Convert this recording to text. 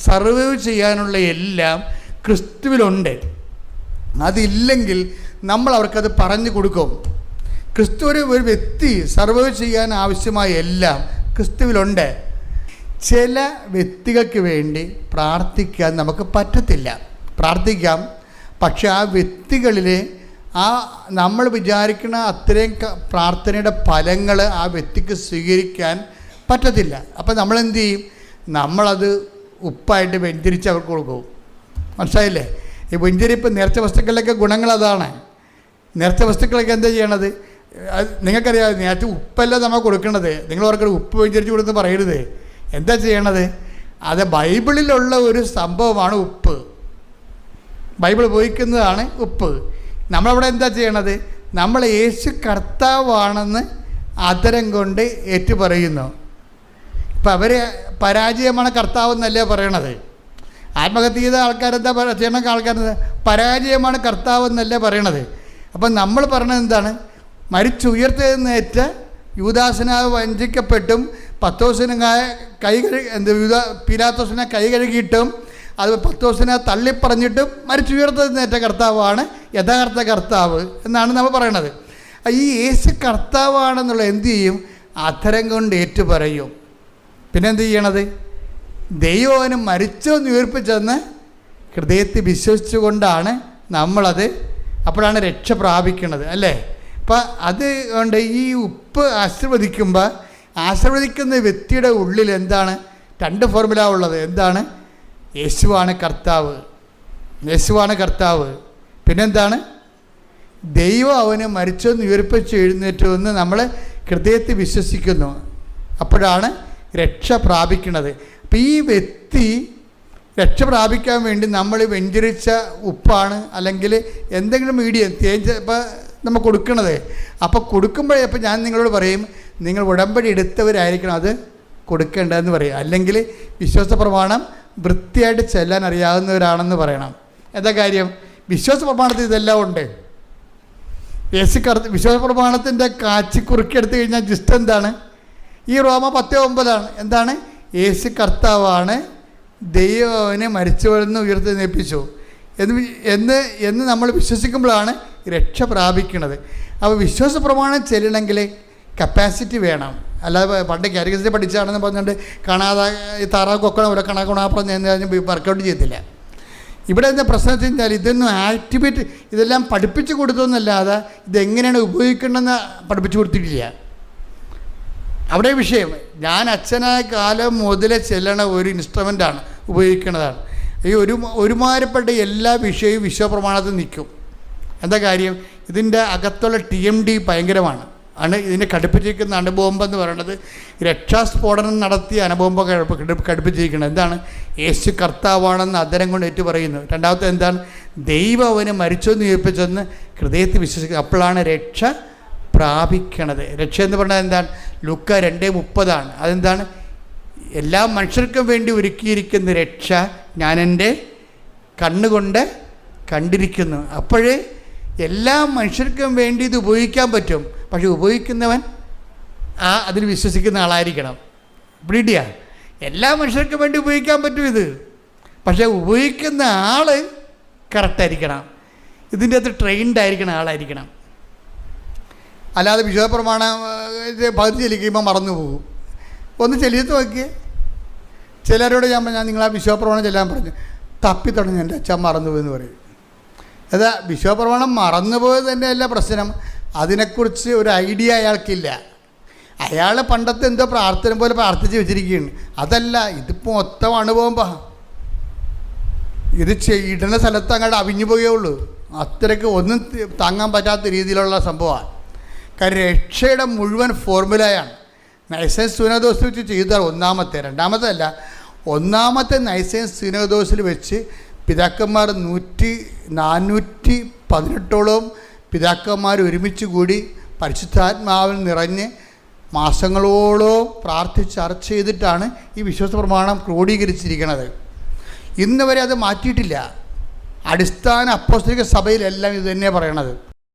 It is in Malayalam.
സർവൈവ് ചെയ്യാനുള്ള എല്ലാം ക്രിസ്തുവിലുണ്ട്. അതില്ലെങ്കിൽ നമ്മൾ അവർക്കത് പറഞ്ഞു കൊടുക്കും. ക്രിസ്തു ഒരു ഒരു വ്യക്തി സർവൈവ് ചെയ്യാൻ ആവശ്യമായ എല്ലാം ക്രിസ്തുവിലുണ്ട്. ചില വ്യക്തികൾക്ക് വേണ്ടി പ്രാർത്ഥിക്കാൻ നമുക്ക് പറ്റത്തില്ല. പ്രാർത്ഥിക്കാം. പക്ഷെ ആ വ്യക്തികളിൽ ആ നമ്മൾ വിചാരിക്കുന്ന അത്രയും പ്രാർത്ഥനയുടെ ഫലങ്ങൾ ആ വ്യക്തിക്ക് സ്വീകരിക്കാൻ പറ്റത്തില്ല. അപ്പം നമ്മളെന്ത് ചെയ്യും? നമ്മളത് ഉപ്പായിട്ട് വെഞ്ചരിച്ച് അവർക്ക് കൊടുക്കും. മനസ്സിലായില്ലേ? ഈ വെഞ്ചരിപ്പ് നേർച്ച വസ്തുക്കളിലൊക്കെ ഗുണങ്ങൾ അതാണ്. നേർച്ച വസ്തുക്കളൊക്കെ എന്താ ചെയ്യണത്? നിങ്ങൾക്കറിയാം നേരത്തെ ഉപ്പല്ല നമ്മൾ കൊടുക്കണത്. നിങ്ങൾ ഓർക്കണം ഉപ്പ് വെഞ്ചരിച്ച് കൊടുത്ത് പറയരുത്. എന്താ ചെയ്യണത്? അത് ബൈബിളിലുള്ള ഒരു സംഭവമാണ് ഉപ്പ്. ബൈബിൾ ഉപയോഗിക്കുന്നതാണ് ഉപ്പ്. നമ്മളവിടെ എന്താ ചെയ്യണത്? നമ്മൾ യേശു കർത്താവാണെന്ന് അതരം കൊണ്ട് ഏറ്റു പറയുന്നു ഇപ്പം അവർ പരാജയമാണ് കർത്താവ് എന്നല്ലേ പറയണത്? ആത്മഹത്യ ചെയ്ത ആൾക്കാരെന്താ ചെയ്യണ ആൾക്കാർ പരാജയമാണ് കർത്താവ് എന്നല്ലേ പറയണത്? അപ്പം നമ്മൾ പറയണത് എന്താണ്? മരിച്ചുയർത്തെഴുന്നേറ്റ യൂദാസനാവ് വഞ്ചിക്കപ്പെട്ടും പത്തോസിനെ കൈ കഴുകി എന്ത് യൂദാ പീലാത്തോസിനെ കൈ കഴുകിയിട്ടും അത് പത്തോസിനെ തള്ളിപ്പറഞ്ഞിട്ടും മരിച്ചുയർത്തെഴുന്നേറ്റ കർത്താവാണ് യഥാർത്ഥ കർത്താവ് എന്നാണ് നമ്മൾ പറയണത്. ഈ യേശു കർത്താവാണെന്നുള്ള എന്തു ചെയ്യും? അധരം കൊണ്ട് ഏറ്റു പറയും പിന്നെ എന്ത് ചെയ്യണത്? ദൈവം അവന് മരിച്ചോ ഉയർപ്പിച്ചെന്ന് ഹൃദയത്തിൽ വിശ്വസിച്ചുകൊണ്ടാണ് നമ്മളത് അപ്പോഴാണ് രക്ഷ പ്രാപിക്കുന്നത് അല്ലേ? അപ്പം അത് കൊണ്ട് ഈ ഉപ്പ് ആശീർവദിക്കുമ്പോൾ ആശീർവദിക്കുന്ന വ്യക്തിയുടെ ഉള്ളിൽ എന്താണ്? രണ്ട് ഫോർമുല ഉള്ളത്. എന്താണ്? യേശുവാണ് കർത്താവ്. യേശുവാണ് കർത്താവ്. പിന്നെന്താണ്? ദൈവം അവന് മരിച്ചെന്ന് ഉയർപ്പിച്ച് എഴുന്നേറ്റു എന്ന് നമ്മൾ ഹൃദയത്തിൽ വിശ്വസിക്കുന്നു. അപ്പോഴാണ് രക്ഷ പ്രാപിക്കുന്നത്. അപ്പം ഈ വ്യക്തി രക്ഷ പ്രാപിക്കാൻ വേണ്ടി നമ്മൾ വെഞ്ചരിച്ച ഉപ്പാണ് അല്ലെങ്കിൽ എന്തെങ്കിലും മീഡിയം തേഞ്ച ഇപ്പം നമ്മൾ കൊടുക്കണത്. അപ്പോൾ കൊടുക്കുമ്പോഴേ അപ്പം ഞാൻ നിങ്ങളോട് പറയും നിങ്ങൾ ഉടമ്പടി എടുത്തവരായിരിക്കണം അത് കൊടുക്കേണ്ടതെന്ന് പറയും. അല്ലെങ്കിൽ വിശ്വാസ പ്രമാണം വൃത്തിയായിട്ട് ചെല്ലാൻ അറിയാവുന്നവരാണെന്ന് പറയണം. എന്താ കാര്യം? വിശ്വാസ പ്രമാണത്തിൽ ഇതെല്ലാം ഉണ്ട്. യേശു കറുത്ത് വിശ്വാസ പ്രമാണത്തിന്റെ കാച്ചി കുറുക്കിയെടുത്ത് കഴിഞ്ഞാൽ ജിസ്റ്റ് എന്താണ്? ഈ റോമ പത്ത് ഒമ്പതാണ്. എന്താണ്? യേശു കർത്താവാണ്. ദൈവനെ മരിച്ചവരെന്ന് ഉയർത്തി നേപ്പിച്ചു എന്ന് എന്ന് എന്ന് നമ്മൾ വിശ്വസിക്കുമ്പോഴാണ് രക്ഷ പ്രാപിക്കുന്നത്. അപ്പോൾ വിശ്വാസ പ്രമാണം ചെല്ലണമെങ്കിൽ കപ്പാസിറ്റി വേണം. അല്ലാതെ പണ്ട് കാരികസിൽ പഠിച്ചാണെന്ന് പറഞ്ഞുകൊണ്ട് കാണാതെ ഈ താറാവ് കൊക്കണ പോലെ കണ കൊണാ പറഞ്ഞ് വർക്കൗട്ട് ചെയ്യത്തില്ല. ഇവിടെ എന്താ പ്രശ്നം വെച്ച് കഴിഞ്ഞാൽ ഇതൊന്നും ആക്ടിവേറ്റ് ഇതെല്ലാം പഠിപ്പിച്ചു കൊടുത്തതെന്നല്ലാതെ ഇതെങ്ങനെയാണ് ഉപയോഗിക്കേണ്ടതെന്ന് പഠിപ്പിച്ചു കൊടുത്തിട്ടില്ല. അവിടെ വിഷയം ഞാൻ അച്ഛനായ കാലം മുതലേ ചെല്ലണ ഒരു ഇൻസ്ട്രുമെന്റാണ് ഉപയോഗിക്കുന്നതാണ് ഈ ഒരു ഒരുമാരപ്പെട്ട എല്ലാ വിഷയവും വിശ്വപ്രമാണത്തിൽ നിൽക്കും. എന്താ കാര്യം? ഇതിന്റെ അകത്തുള്ള ടി എം ഡി ഭയങ്കരമാണ്. ആണ് ഇതിനെ കടുപ്പിച്ചിരിക്കുന്ന അണുബോംബ് എന്ന് പറയുന്നത് രക്ഷാസ്ഫോടനം നടത്തിയ അണുബോംബ് കടുപ്പിച്ചിരിക്കുന്നത് എന്താണ്? യേശു കർത്താവാണെന്ന് അദ്ദേഹം കൊണ്ട് ഏറ്റു പറയുന്നു. രണ്ടാമത്തെ എന്താണ്? ദൈവം അവന് മരിച്ചെന്ന് ചോദിപ്പിച്ചെന്ന് ഹൃദയത്തിൽ വിശ്വസിക്കുന്നത് അപ്പോഴാണ് രക്ഷ പ്രാപിക്കണത്. രക്ഷ എന്ന് പറഞ്ഞാൽ എന്താണ്? ലുക്ക രണ്ട് മുപ്പതാണ്. അതെന്താണ്? എല്ലാ മനുഷ്യർക്കും വേണ്ടി ഒരുക്കിയിരിക്കുന്ന രക്ഷ ഞാൻ എന്റെ കണ്ണുകൊണ്ട് കണ്ടിരിക്കുന്നു. അപ്പോഴേ എല്ലാ മനുഷ്യർക്കും വേണ്ടി ഇത് ഉപയോഗിക്കാൻ പറ്റും. പക്ഷെ ഉപയോഗിക്കുന്നവൻ ആ അതിൽ വിശ്വസിക്കുന്ന ആളായിരിക്കണം. പിടിയ എല്ലാ മനുഷ്യർക്കും വേണ്ടി ഉപയോഗിക്കാൻ പറ്റും ഇത്. പക്ഷേ ഉപയോഗിക്കുന്ന ആൾ കറക്റ്റായിരിക്കണം ഇതിന്റെ അകത്ത് ട്രെയിൻഡ് ആയിരിക്കണം ആളായിരിക്കണം. അല്ലാതെ വിശുദ്ധ പ്രമാണ പകുതി ചെല്ലിക്കുമ്പോൾ മറന്നു പോകും. ഒന്ന് ചെലിയത്ത് നോക്കിയേ. ചിലരോട് ഞാൻ ഞാൻ നിങ്ങൾ ആ വിശ്വപ്രമാണം ചെല്ലാൻ പറഞ്ഞു. തപ്പിത്തുടങ്ങി എന്റെ അച്ഛൻ മറന്നുപോയെന്ന് പറയും. അതാ വിശ്വപ്രമാണം മറന്നുപോയത് തന്നെയല്ല പ്രശ്നം. അതിനെക്കുറിച്ച് ഒരു ഐഡിയ അയാൾക്കില്ല. അയാൾ പണ്ടത്തെ എന്തോ പ്രാർത്ഥന പോലെ പ്രാർത്ഥിച്ച് വെച്ചിരിക്കുകയാണ്. അതല്ല ഇതിപ്പോൾ മൊത്തം അണുപോകുമ്പോൾ ഇത് ഇടുന്ന സ്ഥലത്ത് അങ്ങോട്ട് അവിഞ്ഞു പോയേ ഉള്ളൂ. അത്രയ്ക്ക് ഒന്നും താങ്ങാൻ പറ്റാത്ത രീതിയിലുള്ള സംഭവമാണ് കാര്യം രക്ഷയുടെ മുഴുവൻ ഫോർമുലയാണ്. നൈസൻസ് സുനദോസ് വെച്ച് ചെയ്താൽ ഒന്നാമത്തെ. രണ്ടാമത്തെ അല്ല ഒന്നാമത്തെ നൈസൻസ് സുനദോസിൽ വെച്ച് പിതാക്കന്മാർ നൂറ്റി നാനൂറ്റി പതിനെട്ടോളം പിതാക്കന്മാർ ഒരുമിച്ച് കൂടി പരിശുദ്ധാത്മാവിൽ നിറഞ്ഞ് മാസങ്ങളോളം പ്രാർത്ഥിച്ച് ചർച്ച ചെയ്തിട്ടാണ് ഈ വിശ്വാസ പ്രമാണം ക്രോഡീകരിച്ചിരിക്കുന്നത്. ഇന്നുവരെ അത് മാറ്റിയിട്ടില്ല. അടിസ്ഥാന അപ്പോസ്തലിക സഭയിലെല്ലാം ഇത് തന്നെയാണ് പറയണത്.